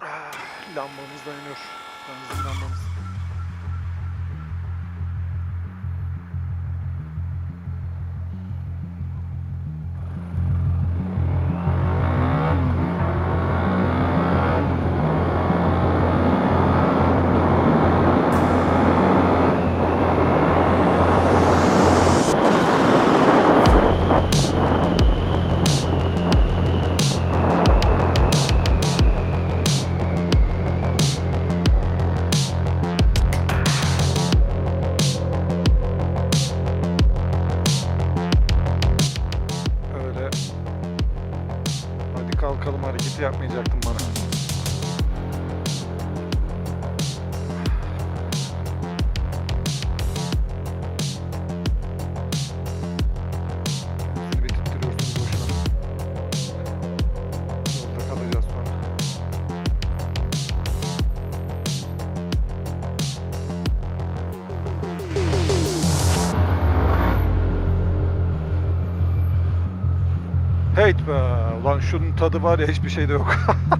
Ah, Lambamız da yanıyor. Benzin lambamız. Öyle. Şunun tadı var ya hiçbir şeyde yok.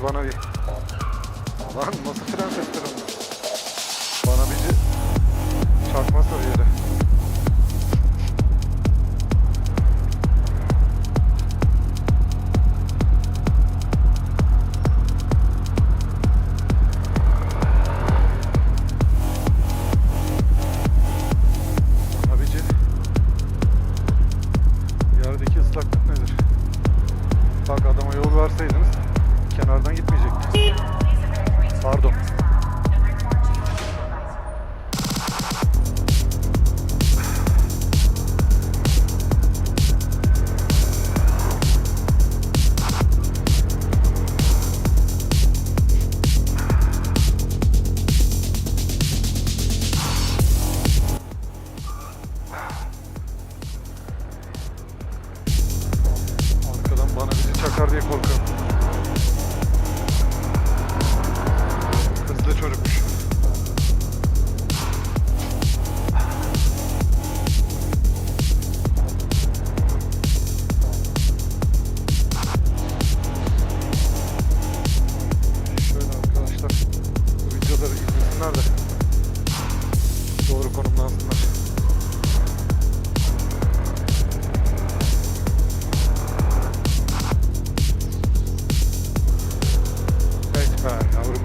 van a 10. konumlansınlar. Evet be yavrum.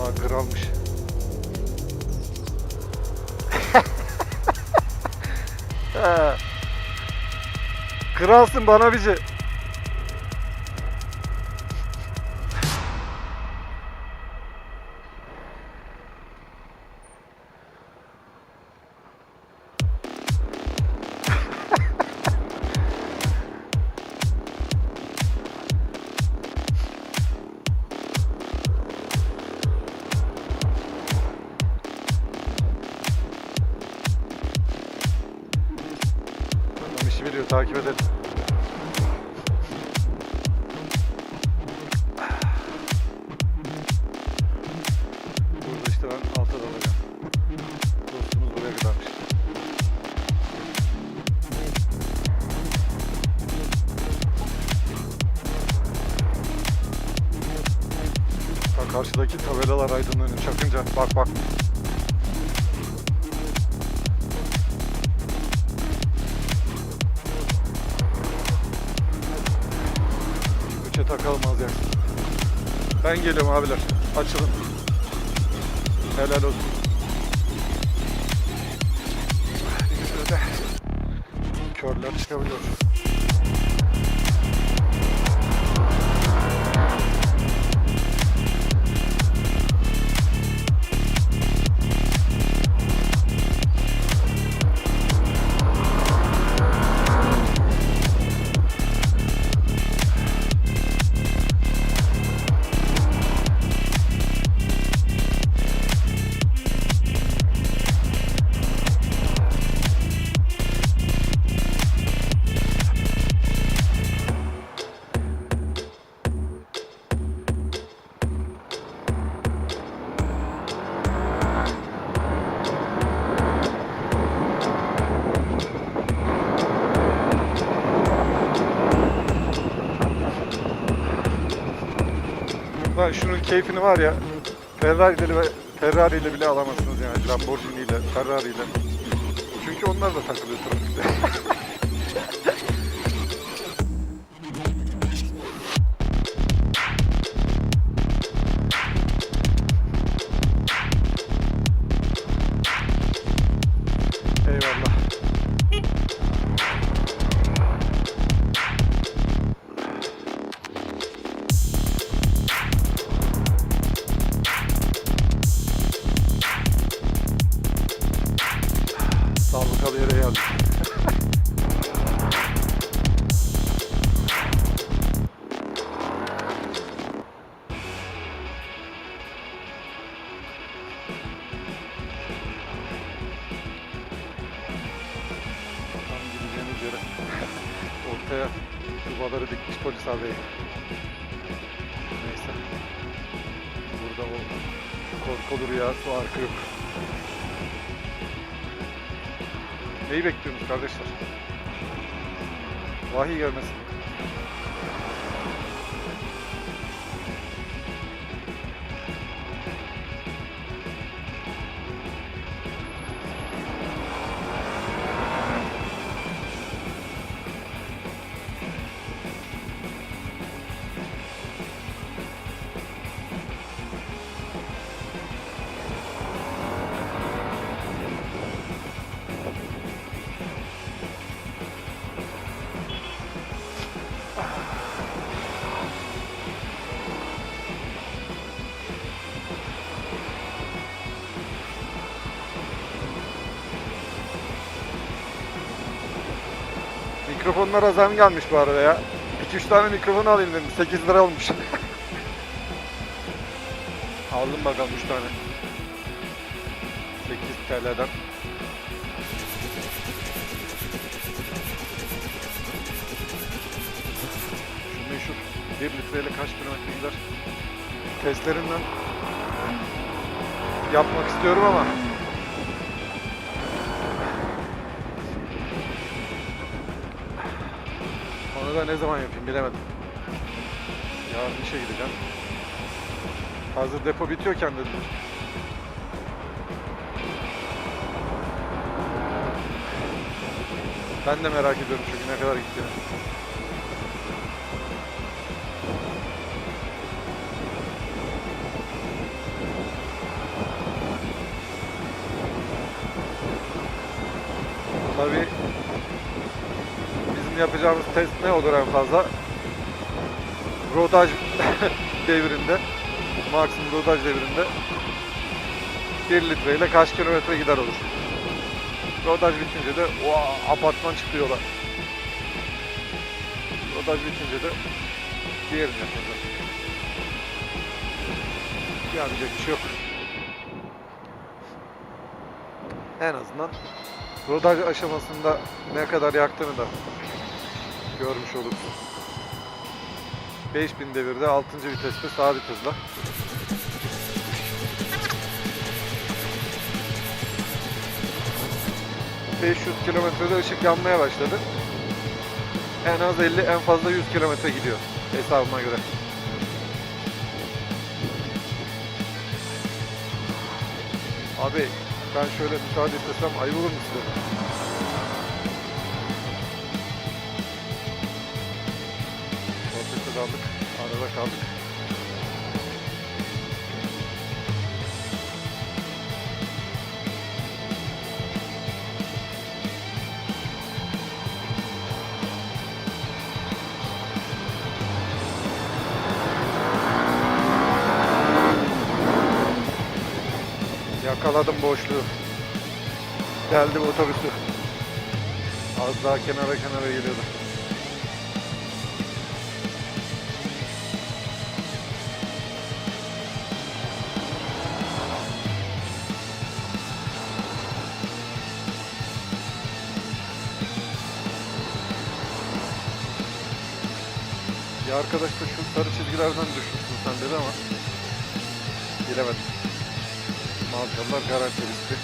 Aa kralmış. Kralsın bana bizi. Takip edelim. Burada işte ben alta dalacağım. Dostumuz buraya kadarmış. Bak karşıdaki tabelalar aydınlanıyor çakınca. Bak bak. Ben geliyorum abiler. Açılın. Helal olsun. Körler çıkabiliyor. Keyfini var ya Ferrari ile Ferrari ile bile alamazsınız yani Lamborghini ile Ferrari ile. Çünkü onlar da takılıyor trafikte. Sabıkalı yere geldik. Ortaya dubaları dikmiş polis abi. Neyse. Burada o korkulu rüyası arka yok. Neyi bekliyorsunuz kardeşler? Vahiy gelmesin. Mikrofonlara zam gelmiş bu arada ya. 2-3 tane mikrofon alayım dedim. 8 lira olmuş. Aldım bakalım 3 tane. 8 TL'den. Şu meşhur 1 litreyle kaç kilometre gider? Testlerinden yapmak istiyorum ama da ne zaman yapayım bilemedim. Yarın işe gideceğim. Hazır depo bitiyorken dedim. Ben de merak ediyorum çünkü ne kadar gittiğini. Tabii yapacağımız test ne olur en fazla? Rodaj devrinde, maksimum rodaj devrinde 1 litreyle kaç kilometre gider olur. Rodaj bitince de o apartman çıktı yola. Rodaj bitince de diğerini yapacağız. Yapacak bir şey yok. En azından rodaj aşamasında ne kadar yaktığını da görmüş olursun. 5000 devirde 6. viteste sabit hızla. ...500 kilometrede ışık yanmaya başladı. En az 50, en fazla 100 kilometre gidiyor hesabıma göre. Abi ben şöyle müsaade istesem ayıp olur mu size? Daldık, arada kaldık. Yakaladım boşluğu. Geldi otobüsü. Az daha kenara kenara geliyordu. Arkadaş da şu sarı çizgilerden düşmüşsün sen dedi ama bilemedim. Markalar garanti riski.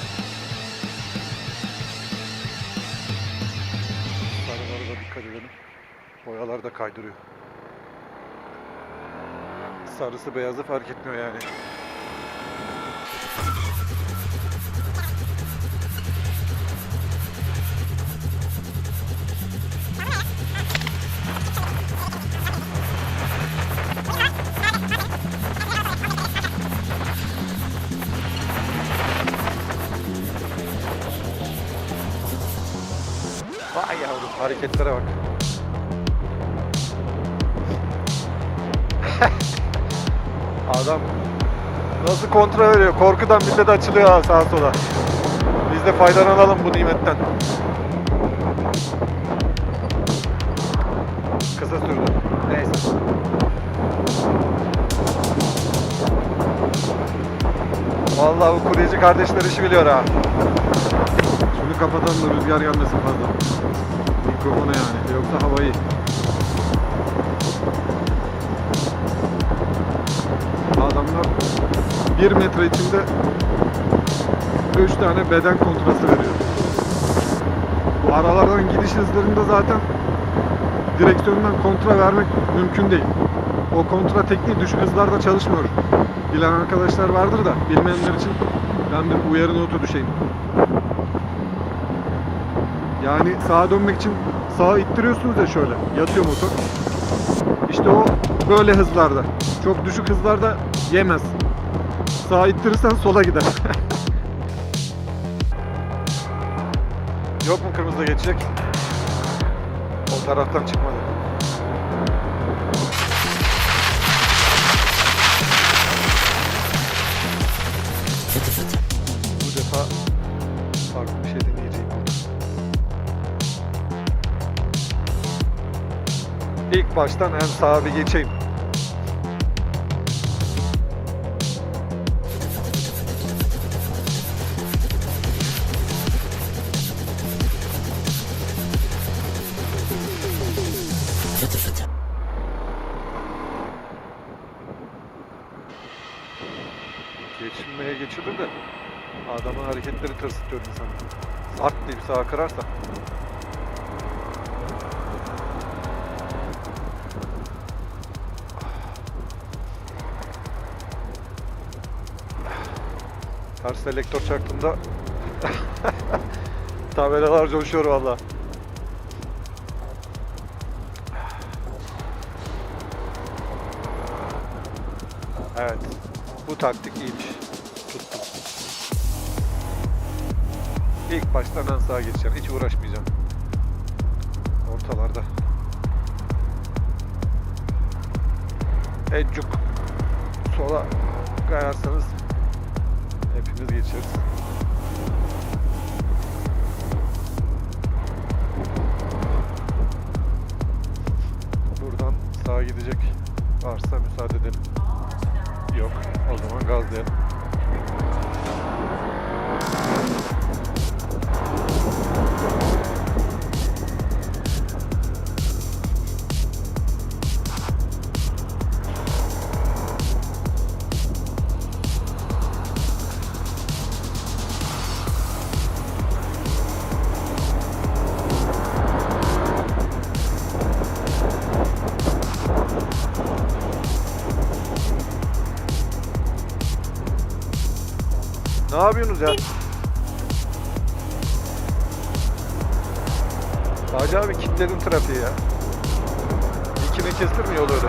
Sarılara da dikkat edelim. Boyalar da kaydırıyor. Sarısı beyazı fark etmiyor yani. Hareketlere bak. Adam nasıl kontrol veriyor? Korkudan millet açılıyor ha sağa sola. Biz de faydalanalım bu nimetten. Kısa sürdü. Neyse. Vallahi bu kuryeci kardeşler işi biliyor ha. Şunu kapatalım da rüzgar gelmesin fazla. Mikrofona yani. Yoksa havayı. Adamlar bir metre içinde 3 tane beden kontrası veriyor. Bu aralardan gidiş hızlarında zaten direksiyondan kontra vermek mümkün değil. O kontra tekniği düşük hızlarda çalışmıyor. Bilen arkadaşlar vardır da bilmeyenler için ben bir uyarı notu düşeyim. Yani sağa dönmek için sağa ittiriyorsunuz ya şöyle. Yatıyor motor. İşte o böyle hızlarda. Çok düşük hızlarda yemez. Sağa ittirirsen sola gider. Yok mu kırmızıda geçecek? O taraftan çıkmadı. Bu Baştan en sağa bir geçeyim. Geçilmeye geçilir de adamın hareketleri tırsıtıyor insanı. Zart diye bir sağa kırarsa. Ters selektör çaktığında tabelalar coşuyor valla. Evet. Bu taktik iyiymiş. Tuttum. İlk baştan en sağa geçeceğim. Hiç uğraşmayacağım. Ortalarda. Eccuk. Sola kayarsanız hepimiz geçeriz. Buradan sağa gidecek varsa müsaade edelim. Yok. O zaman gazlayalım. Yapıyorsunuz ya? Hacı abi kilitledin trafiği ya. İkini kestirmiyor öyle.